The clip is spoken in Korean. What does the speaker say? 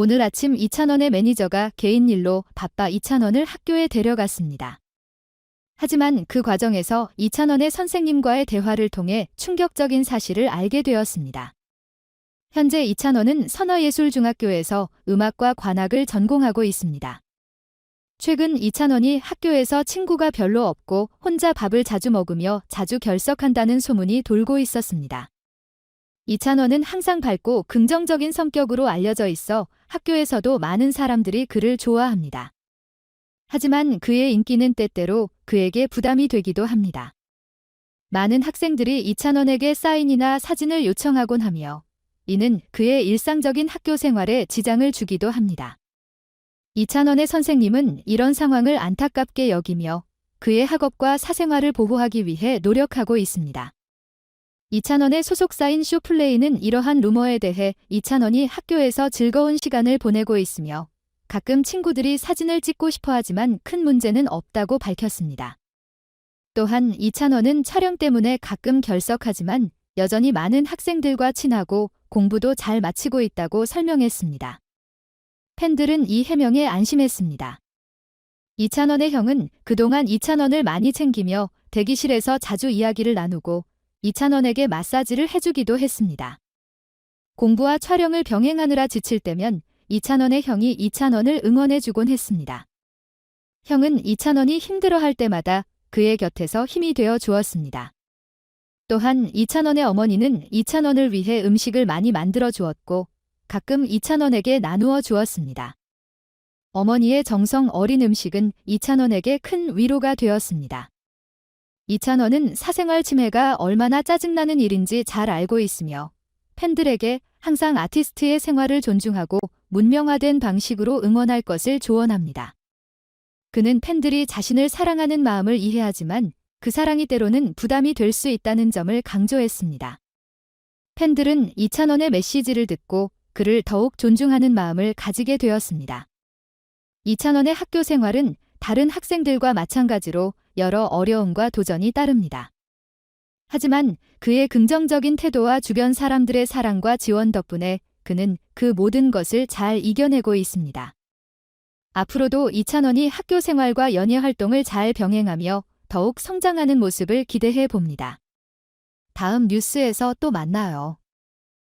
오늘 아침 이찬원의 매니저가 개인 일로 바빠 이찬원을 학교에 데려갔습니다. 하지만 그 과정에서 이찬원의 선생님과의 대화를 통해 충격적인 사실을 알게 되었습니다. 현재 이찬원은 선화예술중학교에서 음악과 관악을 전공하고 있습니다. 최근 이찬원이 학교에서 친구가 별로 없고 혼자 밥을 자주 먹으며 자주 결석한다는 소문이 돌고 있었습니다. 이찬원은 항상 밝고 긍정적인 성격으로 알려져 있어 학교에서도 많은 사람들이 그를 좋아합니다. 하지만 그의 인기는 때때로 그에게 부담이 되기도 합니다. 많은 학생들이 이찬원에게 사인이나 사진을 요청하곤 하며 이는 그의 일상적인 학교 생활에 지장을 주기도 합니다. 이찬원의 선생님은 이런 상황을 안타깝게 여기며 그의 학업과 사생활을 보호하기 위해 노력하고 있습니다. 이찬원의 소속사인 쇼플레이는 이러한 루머에 대해 이찬원이 학교에서 즐거운 시간을 보내고 있으며 가끔 친구들이 사진을 찍고 싶어 하지만 큰 문제는 없다고 밝혔습니다. 또한 이찬원은 촬영 때문에 가끔 결석하지만 여전히 많은 학생들과 친하고 공부도 잘 마치고 있다고 설명했습니다. 팬들은 이 해명에 안심했습니다. 이찬원의 형은 그동안 이찬원을 많이 챙기며 대기실에서 자주 이야기를 나누고 이찬원에게 마사지를 해주기도 했습니다. 공부와 촬영을 병행하느라 지칠 때면 이찬원의 형이 이찬원을 응원해주곤 했습니다. 형은 이찬원이 힘들어할 때마다 그의 곁에서 힘이 되어 주었습니다. 또한 이찬원의 어머니는 이찬원을 위해 음식을 많이 만들어 주었고 가끔 이찬원에게 나누어 주었습니다. 어머니의 정성 어린 음식은 이찬원에게 큰 위로가 되었습니다. 이찬원은 사생활 침해가 얼마나 짜증나는 일인지 잘 알고 있으며 팬들에게 항상 아티스트의 생활을 존중하고 문명화된 방식으로 응원할 것을 조언합니다. 그는 팬들이 자신을 사랑하는 마음을 이해하지만 그 사랑이 때로는 부담이 될 수 있다는 점을 강조했습니다. 팬들은 이찬원의 메시지를 듣고 그를 더욱 존중하는 마음을 가지게 되었습니다. 이찬원의 학교 생활은 다른 학생들과 마찬가지로 여러 어려움과 도전이 따릅니다. 하지만 그의 긍정적인 태도와 주변 사람들의 사랑과 지원 덕분에 그는 그 모든 것을 잘 이겨내고 있습니다. 앞으로도 이찬원이 학교 생활과 연예 활동을 잘 병행하며 더욱 성장하는 모습을 기대해 봅니다. 다음 뉴스에서 또 만나요.